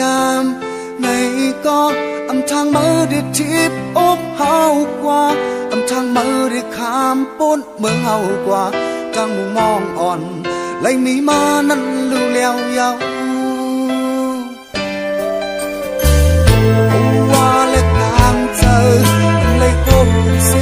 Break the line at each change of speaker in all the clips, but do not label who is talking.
ยามในก็อำทางมือดิทิปอบเฮากว่าอำทางมือดิขามปุ้นเมืองเฮากว่าจังมุมองอ่อน เลยมีมา นั้นลูเลี้ยวยาวว่าและทางเจอเลยกสิ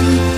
Welcome